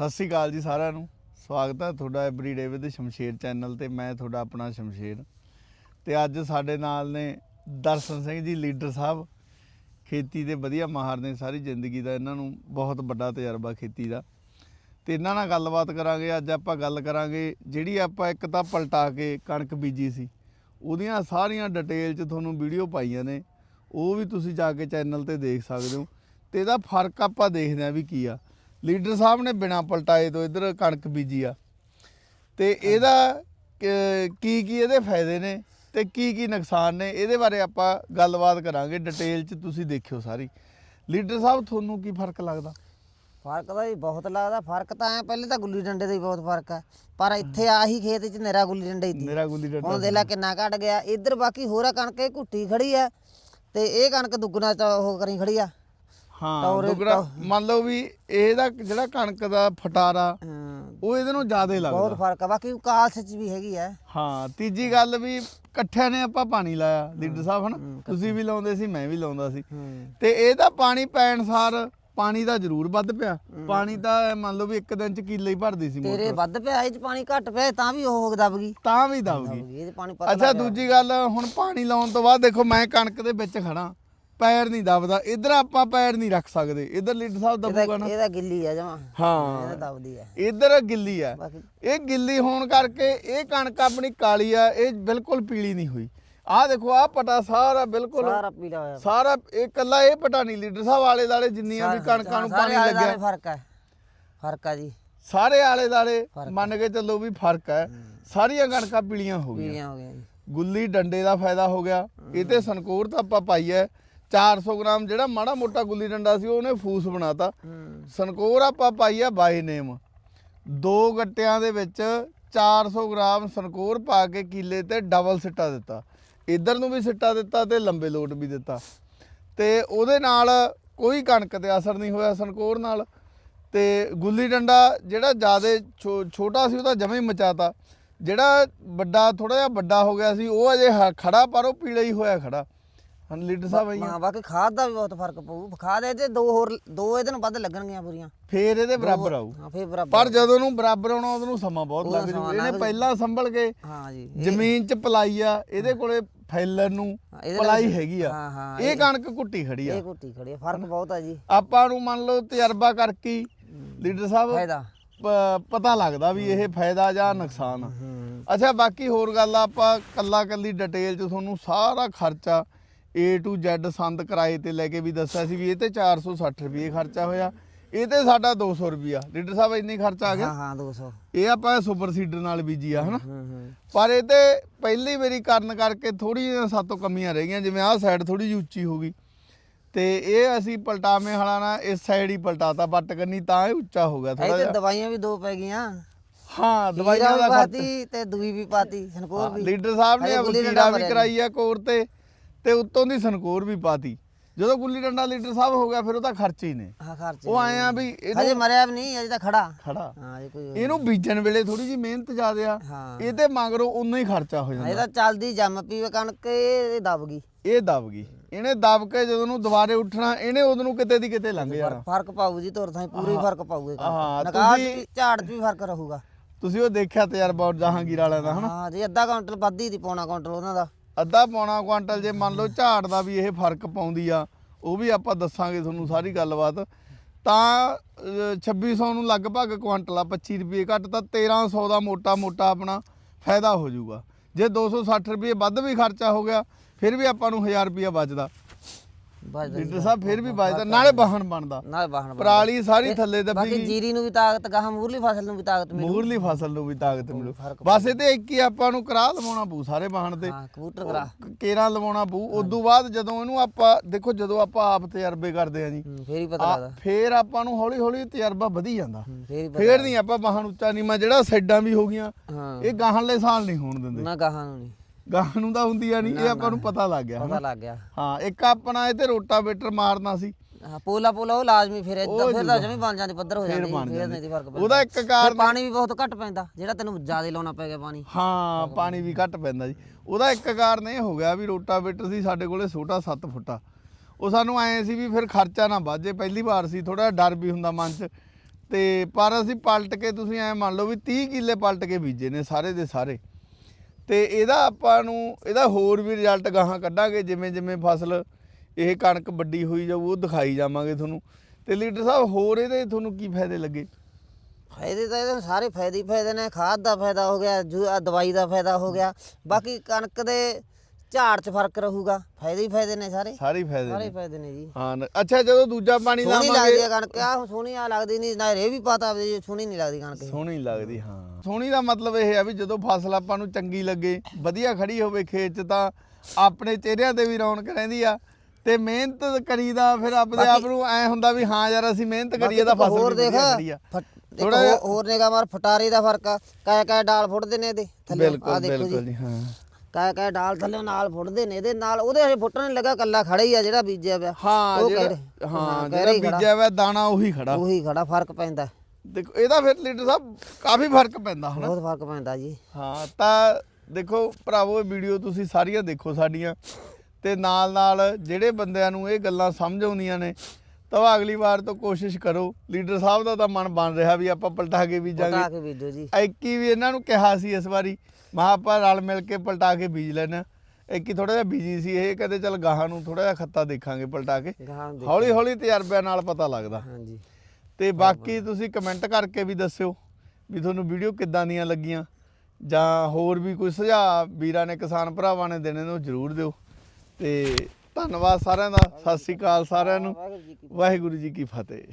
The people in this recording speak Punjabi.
ਸਤਿ ਸ੍ਰੀ ਅਕਾਲ ਜੀ ਸਾਰਿਆਂ ਨੂੰ। ਸਵਾਗਤ ਹੈ ਤੁਹਾਡਾ ਐਵਰੀਡੇ ਵਿਦ ਸ਼ਮਸ਼ੇਰ ਚੈਨਲ ਤੇ। ਮੈਂ ਤੁਹਾਡਾ ਆਪਣਾ ਸ਼ਮਸ਼ੇਰ। ਤੇ ਅੱਜ ਸਾਡੇ ਨਾਲ ਨੇ ਦਰਸ਼ਨ ਸਿੰਘ ਜੀ ਲੀਡਰ ਸਾਹਿਬ। ਖੇਤੀ ਦੇ ਵਧੀਆ ਮਾਹਰ ਨੇ ਸਾਰੀ ਜ਼ਿੰਦਗੀ ਦਾ। ਇਹਨਾਂ ਨੂੰ ਬਹੁਤ ਵੱਡਾ ਤਜਰਬਾ ਖੇਤੀ ਦਾ। ਤੇ ਇਹਨਾਂ ਨਾਲ ਗੱਲਬਾਤ ਕਰਾਂਗੇ। ਅੱਜ ਆਪਾਂ ਗੱਲ ਕਰਾਂਗੇ ਜਿਹੜੀ ਆਪਾਂ ਇੱਕ ਤਾਂ ਪਲਟਾ ਕੇ ਕਣਕ ਬੀਜੀ ਸੀ। ਉਹਦੀਆਂ ਸਾਰੀਆਂ ਡਿਟੇਲ 'ਚ ਤੁਹਾਨੂੰ ਵੀਡੀਓ ਪਾਈਆਂ ਨੇ। ਉਹ ਵੀ ਤੁਸੀਂ ਜਾ ਕੇ ਚੈਨਲ ਤੇ ਦੇਖ ਸਕਦੇ ਹੋ। ਤੇ ਇਹਦਾ ਫ਼ਰਕ ਆਪਾਂ ਦੇਖਦੇ ਆਂ ਵੀ ਕੀ ਆ। ਲੀਡਰ ਸਾਹਿਬ ਨੇ ਬਿਨਾ ਪਲਟਾਏ ਤੋਂ ਇਧਰ ਕਣਕ ਬੀਜੀ ਆ। ਤੇ ਇਹਦਾ ਕ- ਕੀ ਇਹਦੇ ਫਾਇਦੇ ਨੇ ਤੇ ਕੀ ਕੀ ਨੁਕਸਾਨ ਨੇ ਇਹਦੇ ਬਾਰੇ ਆਪਾਂ ਗੱਲਬਾਤ ਕਰਾਂਗੇ ਡਿਟੇਲ 'ਚ ਤੁਸੀਂ ਦੇਖਿਓ ਸਾਰੀ। ਲੀਡਰ ਸਾਹਿਬ ਤੁਹਾਨੂੰ ਕੀ ਫ਼ਰਕ ਲੱਗਦਾ? ਫ਼ਰਕ ਤਾਂ ਜੀ ਬਹੁਤ ਲੱਗਦਾ। ਫ਼ਰਕ ਤਾਂ ਐ ਪਹਿਲੇ ਤਾਂ ਗੁੱਲੀ ਡੰਡੇ ਦਾ ਹੀ ਬਹੁਤ ਫ਼ਰਕ ਹੈ ਪਰ ਇੱਥੇ ਆਹੀ ਖੇਤ 'ਚ ਨੇਰਾ ਗੁੱਲੀ ਡੰਡਾ ਹੀ ਦੀ। ਮੇਰਾ ਗੁੱਲੀ ਡੰਡਾ ਹੁਣ ਦੇਖ ਲੈ ਕਿੰਨਾ ਘਟ ਗਿਆ। ਇੱਧਰ ਬਾਕੀ ਹੋਰ ਆ ਕਣਕ ਇਹ ਘੁੱਟੀ ਖੜੀ ਆ ਤੇ ਇਹ ਕਣਕ ਦੁੱਗਣਾ ਤਾਂ ਉਹ ਕਰੀ ਖੜੀ ਆ। ਹਾਂ ਦੁਗੜਾ ਮੰਨ ਲਓ ਵੀ ਇਹਦਾ ਜਿਹੜਾ ਕਣਕ ਦਾ ਫਟਾਰਾ ਉਹ ਇਹਦੇ ਨੂੰ ਜ਼ਿਆਦਾ ਬਹੁਤ ਲੱਗਦਾ। ਫ਼ਰਕ ਆ ਬਾਕੀ ਕਾਲਸ 'ਚ ਵੀ ਹੈਗੀ ਆ ਹਾਂ ਤੀਜੀ ਗੱਲ ਵੀ ਇਕੱਠਿਆਂ ਨੇ ਆਪਾਂ ਪਾਣੀ ਲਾਇਆ ਲੀਡਰ ਸਾਹਿਬ ਹਨਾ? ਤੁਸੀਂ ਵੀ ਲਾਉਂਦੇ ਸੀ ਮੈਂ ਵੀ ਲਾਉਂਦਾ ਸੀ। ਤੇ ਇਹਦਾ ਪਾਣੀ ਪੈਣ ਸਾਰ ਪਾਣੀ ਦਾ ਜ਼ਰੂਰ ਵੱਧ ਪਿਆ। ਪਾਣੀ ਤਾਂ ਮੰਨ ਲਓ ਵੀ ਇੱਕ ਦਿਨ ਚ ਕਿੱਲੇ ਹੀ ਭਰਦੀ ਸੀ ਤੇਰੇ ਮੋਟਰ। ਵੱਧ ਪਿਆ ਇਹ 'ਚ ਪਾਣੀ ਘੱਟ ਪਿਆ ਤਾਂ ਵੀ ਉਹ ਦਬ ਗਈ। ਤਾਂ ਵੀ ਪਤਲਾ ਅੱਛਾ ਦੂਜੀ ਗੱਲ ਹੁਣ ਪਾਣੀ ਲਾਉਣ ਤੋਂ ਬਾਅਦ ਦੇਖੋ ਮੈਂ ਕਣਕ ਦੇ ਵਿੱਚ ਖੜਾ ਪੈਰ ਨਹੀਂ ਦਬਦਾ ਇਧਰ ਆਪਾਂ ਪੈਰ ਨਹੀਂ ਰੱਖ ਸਕਦੇ ਇਧਰ ਲੀਡਰ ਸਾਹਿਬ ਦਬੂਗਾ ਨਾ। ਇਹਦਾ ਗਿੱਲੀ ਆ ਜਮਾ। ਹਾਂ। ਇਹਦਾ ਦਬਦੀ ਆ। ਇਧਰ ਗਿੱਲੀ ਆ। ਇਹ ਗਿੱਲੀ ਹੋਣ ਕਰਕੇ ਇਹ ਕਣਕ ਆਪਣੀ ਕਾਲੀ ਆ ਇਹ ਬਿਲਕੁਲ ਪੀਲੀ ਨਹੀਂ ਹੋਈ। ਆਹ ਦੇਖੋ ਆਹ ਪਟਾ ਸਾਰਾ ਬਿਲਕੁਲ ਸਾਰਾ ਪੀਲਾ ਹੋਇਆ। ਸਾਰਾ ਇਹ ਕੱਲਾ ਇਹ ਪਟਾ ਨਹੀਂ ਲੀਡਰ ਸਾਹਿਬ ਆਲੇ ਦਾਲੇ ਜਿੰਨੀਆਂ ਵੀ ਕਣਕਾਂ ਨੂੰ ਪਾਣੀ ਲੱਗਿਆ। ਫ਼ਰਕ ਹੈ ਫ਼ਰਕ ਆ ਜੀ। ਸਾਰੇ ਆਲੇ ਦਾਲੇ ਮੰਨ ਕੇ ਚੱਲੋ ਵੀ ਫ਼ਰਕ ਹੈ। ਸਾਰੀਆਂ ਕਣਕਾਂ ਪੀਲੀਆਂ ਹੋ ਗਈਆਂ। ਪੀਲੀਆਂ ਹੋ ਗਈਆਂ ਜੀ। ਗੁੱਲੀ ਡੰਡੇ ਦਾ ਫਾਇਦਾ ਹੋ ਗਿਆ। ਇਹ ਤੇ ਸੰਕੂਰ ਤਾਂ ਆਪਾਂ ਪਾਈ ਹੈ 400 ਗ੍ਰਾਮ ਜਿਹੜਾ ਮਾੜਾ ਮੋਟਾ ਗੁੱਲੀ ਡੰਡਾ ਸੀ ਉਹਨੇ ਫੂਸ ਬਣਾਤਾ। ਹੂੰ। ਸੰਕੋਰ ਆਪਾਂ ਪਾਈ ਆ ਬਾਈ ਨੇਮ ਦੋ ਗੱਟਿਆਂ ਦੇ ਵਿੱਚ 400 ਗ੍ਰਾਮ ਸੰਕੋਰ ਪਾ ਕੇ ਕੀਲੇ ਤੇ ਡਬਲ ਸਿੱਟਾ ਦਿੱਤਾ। ਇਧਰ ਨੂੰ ਵੀ ਸਿੱਟਾ ਦਿੱਤਾ ਤੇ ਲੰਬੇ ਲੋਟ ਵੀ ਦਿੱਤਾ। ਤੇ ਉਹਦੇ ਨਾਲ ਕੋਈ ਕਣਕ ਤੇ ਅਸਰ ਨਹੀਂ ਹੋਇਆ ਸੰਕੋਰ ਨਾਲ। ਤੇ ਗੁੱਲੀ ਡੰਡਾ ਜਿਹੜਾ ਜ਼ਿਆਦਾ ਛੋਟਾ ਸੀ ਉਹਦਾ ਜਮੇ ਹੀ ਮਚਾਤਾ। ਜਿਹੜਾ ਵੱਡਾ ਥੋੜਾ ਜਿਹਾ ਵੱਡਾ ਹੋ ਗਿਆ ਸੀ ਉਹ ਅਜੇ ਖੜਾ ਪਰ ਉਹ ਪੀਲਾ ਹੀ ਹੋਇਆ ਖੜਾ ਹਨ ਲੀਡਰ ਸਾਹਿਬ ਆਈ ਹਾਂ ਬਾਕੀ ਖਾਦ ਦਾ ਵੀ ਬਹੁਤ ਫ਼ਰਕ ਪਊ। ਖਾਦ ਇਹਦੇ ਦੋ ਹੋਰ ਦੋ ਇਹਦੇ ਨੂੰ ਵੱਧ ਲੱਗਣਗੀਆਂ ਪੂਰੀਆਂ। ਫੇਰ ਇਹਦੇ ਬਰਾਬਰ ਆਊ। ਹਾਂ ਫੇਰ ਬਰਾਬਰ ਪਰ ਜਦੋਂ ਨੂੰ ਬਰਾਬਰ ਆਉਣਾ ਉਹਨੂੰ ਸਮਾਂ ਬਹੁਤ ਲੱਗ ਜੂ ਇਹਨੇ ਪਹਿਲਾਂ ਸੰਭਲ ਕੇ ਹਾਂ ਜੀ ਜ਼ਮੀਨ 'ਚ ਪਲਾਈ ਆ ਇਹਦੇ ਕੋਲੇ ਫੈਲਰ ਨੂੰ ਪਲਾਈ ਹੈਗੀ ਆ। ਹਾਂ, ਹਾਂ, ਇਹ ਕਣਕ ਕੁੱਟੀ ਖੜੀ ਆ। ਇਹ ਕੁੱਤੀ ਖੜੀ ਆ। ਫ਼ਰਕ ਬਹੁਤ ਆ ਜੀ। ਆਪਾਂ ਨੂੰ ਮੰਨ ਲਓ ਤਜਰਬਾ ਕਰਕੇ ਲੀਡਰ ਸਾਹਿਬ ਫਾਇਦਾ। ਪਤਾ ਲੱਗਦਾ ਵੀ ਇਹ ਫਾਇਦਾ ਜਾਂ ਨੁਕਸਾਨ ਆ। ਅੱਛਾ ਬਾਕੀ ਹੋਰ ਗੱਲ ਆਪਾਂ ਕੱਲਾ ਕੱਲੀ ਡਿਟੇਲ 'ਚ ਤੁਹਾਨੂੰ ਸਾਰਾ ਖਰਚਾ A to Z ਸੰਦ ਕਿਰਾਏ ਤੇ ਲੈ ਕੇ ਵੀ ਦੱਸਿਆ ਸੀ ਵੀ ਇਹ ਤੇ 460 ਰੁਪਏ ਖਰਚਾ ਹੋਇਆ। ਇਹ ਤੇ ਸਾਡਾ 200 ਰੁਪਿਆ ਲੀਡਰ ਸਾਹਿਬ ਇੰਨੀ ਖਰਚਾ ਆ ਗਿਆ ਹਾਂ ਹਾਂ 200 ਇਹ ਆਪਾਂ ਸੁਪਰ ਸੀਡਰ ਨਾਲ ਬੀਜੀ ਆ ਹਨਾ? ਪਰ ਇਹ ਤੇ ਪਹਿਲੀ ਵਾਰੀ ਕਰਨ ਕਰਕੇ ਥੋੜੀ ਸਾਤੋਂ ਕਮੀਆਂ ਰਹਿ ਗਈਆਂ। ਜਿਵੇਂ ਆਹ ਸਾਈਡ ਥੋੜੀ ਜਿਹੀ ਉੱਚੀ ਹੋ ਗਈ। ਤੇ ਇਹ ਅਸੀਂ ਪਲਟਾਵੇਂ ਹਲਾ ਨਾਲ ਇਸ ਸਾਈਡ ਹੀ ਪਲਟਾਤਾ ਬੱਟ ਕਰਨੀ ਤਾਂ ਇਹ ਉੱਚਾ ਹੋ ਗਿਆ ਥੋੜਾ ਇਹ ਤੇ ਜਿਹਾ। ਦਵਾਈਆਂ ਵੀ ਦੋ ਪੈ ਗਈਆਂ। ਹਾਂ ਦਵਾਈਆਂ ਦਾ ਖਰਚ। ਪਾਤੀ ਤੇ ਦੂਈ ਵੀ ਪਾਤੀ ਸਨਕੋਰ ਵੀ। ਲੀਡਰ ਸਾਹਿਬ ਨੇ ਵਕੀਰਾ ਵੀ ਕਰਾਈ ਆ ਕੋਰ ਤੇ। ਤੇ ਉੱਤੋਂ ਦੀ ਸਨਕੋਰ ਵੀ ਪਾਤੀ। ਜਦੋਂ ਗੁੱਲੀ ਡੰਡਾ ਲੀਡਰ ਸਾਹਿਬ ਹੋ ਗਿਆ ਫਿਰ ਉਹਦਾ ਖਰਚ ਹੀ ਨੇ। ਹਾਂ ਖਰਚ ਉਹ ਆਏ ਆ ਵੀ ਇਹਨੂੰ ਹਜੇ ਮਰਿਆ ਵੀ ਨਹੀਂ ਅਜੇ ਤਾਂ ਖੜਾ। ਖੜਾ। ਹਾਂ ਇਹ ਕੋਈ ਇਹਨੂੰ ਬੀਜਣ ਵੇਲੇ ਥੋੜੀ ਜੀ ਮਿਹਨਤ ਜ਼ਿਆਦੇ ਆ। ਹਾਂ। ਇਹ ਤੇ ਮਗਰੋਂ ਉਨਾ ਹੀ ਖਰਚਾ ਹੋ ਇਹ ਜਾਂਦਾ ਤਾਂ ਚੱਲਦੀ ਜੰਮ ਪੀਵੇ ਕਣਕ ਇਹ ਦਬ ਗਈ। ਇਹ ਦਬ ਗਈ। ਇਹਨੇ ਦਬ ਕੇ ਜਦੋਂ ਨੂੰ ਦੁਬਾਰੇ ਉੱਠਣਾ ਇਹਨੇ ਉਦੋਂ ਨੂੰ ਕਿਤੇ ਦੀ ਕਿਤੇ ਲੰਘ ਜਾਣਾ। ਫ਼ਰਕ ਪਾਊ ਜੀ ਤੁਰ ਥਾਂ ਪੂਰੀ ਫ਼ਰਕ ਪਾਊ ਇਹ ਹਾਂ, ਕਣਕ। ਨਕਾਹ ਤੁਸੀਂ- ਝਾੜ 'ਚ ਵੀ ਫ਼ਰਕ ਰਹੂਗਾ। ਤੁਸੀਂ ਉਹ ਦੇਖਿਆ ਤਜਰਬਾ ਜਹਾਂਗੀਰ ਵਾਲਿਆਂ ਦਾ ਹਨਾ? ਹਾਂ ਜੀ ਅੱਧਾ ਕੁਇੰਟਲ ਵੱਧ ਦੀ ਪੌਣਾ ਕੁਇੰਟਲ ਉਹਨਾਂ ਦਾ। ਅੱਧਾ ਪੌਣਾ ਕੁਆਂਟਲ ਜੇ ਮੰਨ ਲਓ ਝਾੜ ਦਾ ਵੀ ਇਹ ਫ਼ਰਕ ਪਾਉਂਦੀ ਆ ਉਹ ਵੀ ਆਪਾਂ ਦੱਸਾਂਗੇ ਤੁਹਾਨੂੰ ਸਾਰੀ ਗੱਲਬਾਤ। ਤਾਂ ਅਹ, 2600 ਨੂੰ ਲਗਭਗ ਕੁਆਂਟਲ ਆ 25 ਰੁਪਏ ਘੱਟ ਤਾਂ 1300 ਦਾ ਮੋਟਾ ਮੋਟਾ ਆਪਣਾ ਫਾਇਦਾ ਹੋ ਜਾਊਗਾ। ਜੇ 260 ਰੁਪਏ ਵੱਧ ਵੀ ਖਰਚਾ ਹੋ ਗਿਆ ਫਿਰ ਵੀ ਆਪਾਂ ਨੂੰ 1000 ਰੁਪਏ ਬਚਦਾ। ਬਸ ਲੀਡਰ ਸਾਹਿਬ ਫਿਰ ਵੀ ਬਚਦਾ ਨਾਲੇ ਵਾਹਣ ਬਣਦਾ। ਨਾਲ ਬਣ ਪਰਾਲੀ ਸਾਰੀ ਥੱਲੇ ਦੱਬੀ ਬਾਕੀ ਗਈ ਜੀਰੀ ਨੂੰ ਵੀ ਤਾਕਤ ਗਾਹਾਂ ਮੂਰਲੀ ਫਸਲ ਨੂੰ ਵੀ ਤਾਕਤ ਮਿਲੂ। ਮੂਰਲੀ ਫਸਲ ਨੂੰ ਵੀ ਤਾਕਤ ਮਿਲੂ। ਬਸ ਇਹ ਤੇ ਇੱਕ ਹੀ ਆਪਾਂ ਨੂੰ ਕਰਾ ਲਵਾਉਣਾ ਪਊ ਸਾਰੇ ਵਾਹਣ ਤੇ। ਹਾਂ ਕਬੂਤਰ ਕਰਾ ਕੇਰਾਂ ਲਵਾਉਣਾ ਪਊ। ਉਦੋਂ ਬਾਅਦ ਜਦੋਂ ਇਹਨੂੰ ਆਪਾਂ ਦੇਖੋ ਜਦੋਂ ਆਪਾਂ ਆਪ ਤਜਰਬੇ ਕਰਦੇ ਆ ਜੀ ਹੂੰ, ਫੇਰ ਹੀ ਪਤਾ ਆ- ਲੱਗਦਾ। ਫੇਰ ਆਪਾਂ ਨੂੰ ਹੌਲੀ ਹੌਲੀ ਤਜਰਬਾ ਵਧੀ ਜਾਂਦਾ। ਹੂੰ, ਫੇਰ ਹੀ ਪਤਾ ਫੇਰ ਨਹੀਂ ਆਪਾਂ ਬਾਹਾਂ ਉੱਚਾ ਮੈਂ ਜਿਹੜਾ ਸਾਈਡਾਂ ਵੀ ਹੋ ਗਈਆਂ ਹਾਂ। ਇਹ ਗਾਹਲੇ ਸਾਲ ਨਹੀਂ ਹੋਣ ਦਿੰਦੇ। ਨਾ ਗਾਹਾਂ ਨੂੰ ਨਹੀਂ। ਗਾਹ ਨੂੰ ਤਾਂ ਹੁੰਦੀਆਂ ਨਹੀਂ ਇਹ ਆਪਾਂ ਨੂੰ ਪਤਾ ਲੱਗ ਗਿਆ ਪਤਾ ਲੱਗ ਗਿਆ। ਹਾਂ ਇੱਕ ਆਪਣਾ ਇਹ ਤੇ ਰੋਟਾਵੇਟਰ ਮਾਰਨਾ ਸੀ। ਹਾਂ ਪੋਲਾ ਪੋਲਾ ਉਹ ਲਾਜ਼ਮੀ ਫਿਰ ਇਦਾਂ ਫਿਰ ਤਾਂ ਜਮੀ ਬਣ ਜਾਂਦੀ ਪੱਧਰ ਹੋ ਜਾਂਦੀ ਫਿਰ ਨਹੀਂ ਦੀ ਫ਼ਰਕ ਪੈਂਦਾ। ਉਹਦਾ ਇੱਕ ਕਾਰਨ ਪਾਣੀ ਵੀ ਬਹੁਤ ਘੱਟ ਪੈਂਦਾ ਜਿਹੜਾ ਤੈਨੂੰ ਜ਼ਿਆਦਾ ਲਾਉਣਾ ਪੈ ਗਿਆ ਪਾਣੀ। ਹਾਂ ਪਾਣੀ ਵੀ ਘੱਟ ਪੈਂਦਾ ਜੀ। ਉਹਦਾ ਇੱਕ ਕਾਰਨ ਇਹ ਹੋ ਗਿਆ ਵੀ ਰੋਟਾਵੇਟਰ ਸੀ ਸਾਡੇ ਕੋਲੇ ਛੋਟਾ 7 ਫੁੱਟਾ। ਉਹ ਸਾਨੂੰ ਐ ਸੀ ਵੀ ਫਿਰ ਖਰਚਾ ਨਾ ਵਾਜੇ ਪਹਿਲੀ ਵਾਰ ਸੀ ਥੋੜਾ ਡਰ ਵੀ ਹੁੰਦਾ ਮਨ 'ਚ। ਤੇ ਪਰ ਅਸੀਂ ਪਲਟ ਕੇ ਤੁਸੀਂ ਐ ਮੰਨ ਲਓ ਵੀ 30 ਕਿੱਲੇ ਪਲਟ ਕੇ ਬੀਜੇ ਨੇ ਸਾਰੇ ਦੇ ਸਾਰੇ। ਤੇ ਇਹਦਾ ਆਪਾਂ ਨੂੰ, ਇਹਦਾ ਹੋਰ ਵੀ ਰਿਜ਼ਲਟ ਗਾਹਾਂ ਕੱਢਾਂਗੇ, ਜਿਵੇਂ ਜਿਵੇਂ ਫਸਲ ਇਹ ਕਣਕ ਵੱਡੀ ਹੋਈ ਜਾਊ, ਉਹ ਦਿਖਾਈ ਜਾਵਾਂਗੇ ਤੁਹਾਨੂੰ। ਤੇ ਲੀਡਰ ਸਾਹਿਬ, ਹੋਰ ਇਹਦੇ ਤੁਹਾਨੂੰ ਕੀ ਫਾਇਦੇ ਲੱਗੇ? ਫਾਇਦੇ ਤਾਂ ਇਹਦੇ ਸਾਰੇ ਫਾਇਦੇ ਹੀ ਫਾਇਦੇ ਨੇ, ਖਾਦ ਦਾ ਫਾਇਦਾ ਹੋ ਗਿਆ, ਜੂ ਦਵਾਈ ਦਾ ਫਾਇਦਾ ਹੋ ਗਿਆ। ਬਾਕੀ ਕਣਕ ਦੇ ਝਾੜ 'ਚ ਫ਼ਰਕ ਰਹੂਗਾ। ਫਾਇਦੇ ਹੀ ਫਾਇਦੇ ਨੇ ਸਾਰੇ। ਸਾਰੇ ਹੀ ਫਾਇਦੇ ਸਾਰੇ ਨੇ। ਫਾਇਦੇ ਨੇ ਜੀ। ਹਾਂ ਨ- ਅੱਛਾ ਜਦੋਂ ਦੂਜਾ ਪਾਣੀ ਸੋਹਣੀ ਲੱਗਦੀ ਆ ਕਣਕ। ਆ ਸੋਹਣੀ ਆ ਲੱਗਦੀ ਨਹੀਂ ਨਾ ਰੇ ਵੀ ਪਤਾ ਵੀ ਸੋਹਣੀ ਨਹੀਂ ਲੱਗਦੀ ਕਣਕ ਇਹ। ਸੋਹਣੀ ਲੱਗਦੀ ਹਾਂ। ਸੋਹਣੀ ਦਾ ਮਤਲਬ ਇਹ ਆ ਵੀ ਜਦੋਂ ਫਸਲ ਆਪਾਂ ਨੂੰ ਚੰਗੀ ਲੱਗੇ ਵਧੀਆ ਖੜੀ ਹੋਵੇ ਖੇਤ 'ਚ ਤਾਂ ਆਪਣੇ ਚਿਹਰਿਆਂ ਤੇ ਵੀ ਰੌਣਕ ਰਹਿੰਦੀ ਆ ਤੇ ਮਿਹਨਤ ਕਰੀਦਾ ਫਿਰ ਆਪਦੇ ਆਪ ਨੂੰ ਐ ਹੁੰਦਾ ਵੀ ਹਾਂ ਯਾਰ ਅਸੀਂ ਮਿਹਨਤ ਕਰੀਏ ਤਾਂ ਫਸਲ ਹੋਰ ਵੀ ਦੇਖ ਵਧੀਆ ਖੜੀ ਆ। ਫਟ- ਇੱਕ ਥੋੜ੍ਹਾ ਹੋਰ- ਜਿਹਾ- ਹੋਰ ਨਿਗਾ ਮਾਰ ਫਟਾਰੇ ਦਾ ਫ਼ਰਕ ਆ। ਕਾਇਆ ਕਾਇਆ ਡਾਲ ਫੁੱਟਦੇ ਨੇ ਇਹਦੇ ਥੱਲੇ। ਆ ਦੇਖੋ ਬਿਲਕੁਲ ਜੀ। ਜੀ ਹਾਂ। ਕਾਇਆ ਕਾਇਆ ਡਾਲ ਥੱਲੇ ਨਾਲ ਫੁੱਟਦੇ ਨੇ ਇਹਦੇ ਨਾਲ ਉਹਦੇ ਹਜੇ ਫੁੱਟਣ ਨਹੀਂ ਲੱਗਾ ਕੱਲਾ ਖੜਾ ਹੀ ਆ ਜਿਹੜਾ ਬੀਜਿਆ ਪਿਆ। ਹਾਂ ਉਹ ਕਹਿ ਜਿਹੜਾ ਰਹੇ- ਹਾਂ ਕਹਿ ਜਿਹੜਾ ਰਹੇ ਖੜਾ। ਬੀਜਿਆ ਹੋਇਆ ਦਾਣਾ ਉਹੀ ਖੜਾ ਉਹੀ ਖੜਾ ਫ਼ਰਕ ਪੈਂਦਾ। ਦੇਖੋ ਇਹਦਾ ਫਿਰ ਲੀਡਰ ਸਾਹਿਬ ਕਾਫੀ ਫ਼ਰਕ ਪੈਂਦਾ ਹਨਾ? ਬਹੁਤ ਫ਼ਰਕ ਪੈਂਦਾ ਜੀ। ਹਾਂ ਤਾਂ ਦੇਖੋ ਭਰਾਵੋ ਇਹ ਵੀਡੀਓ ਤੁਸੀਂ ਸਾਰੀਆਂ ਦੇਖੋ ਸਾਡੀਆਂ। ਤੇ ਨਾਲ ਨਾਲ ਜਿਹੜੇ ਬੰਦਿਆਂ ਨੂੰ ਇਹ ਗੱਲਾਂ ਸਮਝ ਆਉਂਦੀਆਂ ਨੇ ਤਾਂ ਉਹ ਅਗਲੀ ਵਾਰ ਤੋਂ ਕੋਸ਼ਿਸ਼ ਕਰੋ। ਲੀਡਰ ਸਾਹਿਬ ਦਾ ਤਾਂ ਮਨ ਬਣ ਰਿਹਾ ਵੀ ਆਪਾਂ ਪਲਟਾ ਕੇ ਪਟਾ ਬੀਜਾਂਗੇ ਕੇ ਬੀਜੋ ਜੀ। ਐਕੀ ਵੀ ਇਹਨਾਂ ਨੂੰ ਕਿਹਾ ਸੀ ਇਸ ਵਾਰੀ ਮਹਾ ਆਪਾਂ ਰਲ ਮਿਲ ਕੇ ਪਲਟਾ ਕੇ ਬੀਜ ਲੈਣਾ ਐਕੀ ਥੋੜਾ ਜਿਹਾ ਬੀਜੀ ਸੀ ਇਹ ਕਹਿੰਦੇ ਚੱਲ ਗਾਹਾਂ ਨੂੰ ਥੋੜਾ ਜਿਹਾ ਖੱਤਾ ਦੇਖਾਂਗੇ ਪਲਟਾ ਕੇ। ਗਾਹਾਂ ਦੇ ਹੌਲੀ ਹੌਲੀ ਤਜਰਬਿਆਂ ਨਾਲ ਪਤਾ ਲੱਗਦਾ। ਹਾਂਜੀ। ਤੇ ਬਾਕੀ ਤੁਸੀਂ ਕਮੈਂਟ ਕਰਕੇ ਵੀ ਦੱਸਿਓ ਵੀ ਤੁਹਾਨੂੰ ਵੀਡੀਓ ਕਿੱਦਾਂ ਦੀਆਂ ਲੱਗੀਆਂ। ਜਾਂ ਹੋਰ ਵੀ ਕੋਈ ਸੁਝਾਅ ਵੀਰਾਂ ਨੇ ਕਿਸਾਨ ਭਰਾਵਾਂ ਨੇ ਦੇਣੇ ਨੇ ਉਹ ਜ਼ਰੂਰ ਦਿਓ। ਤੇ ਧੰਨਵਾਦ ਸਾਰਿਆਂ ਦਾ। ਸਤਿ ਸ੍ਰੀ ਅਕਾਲ ਸਾਰਿਆਂ ਨੂੰ। ਵਾਹਿਗੁਰੂ ਜੀ ਕੀ ਫਤਿਹ।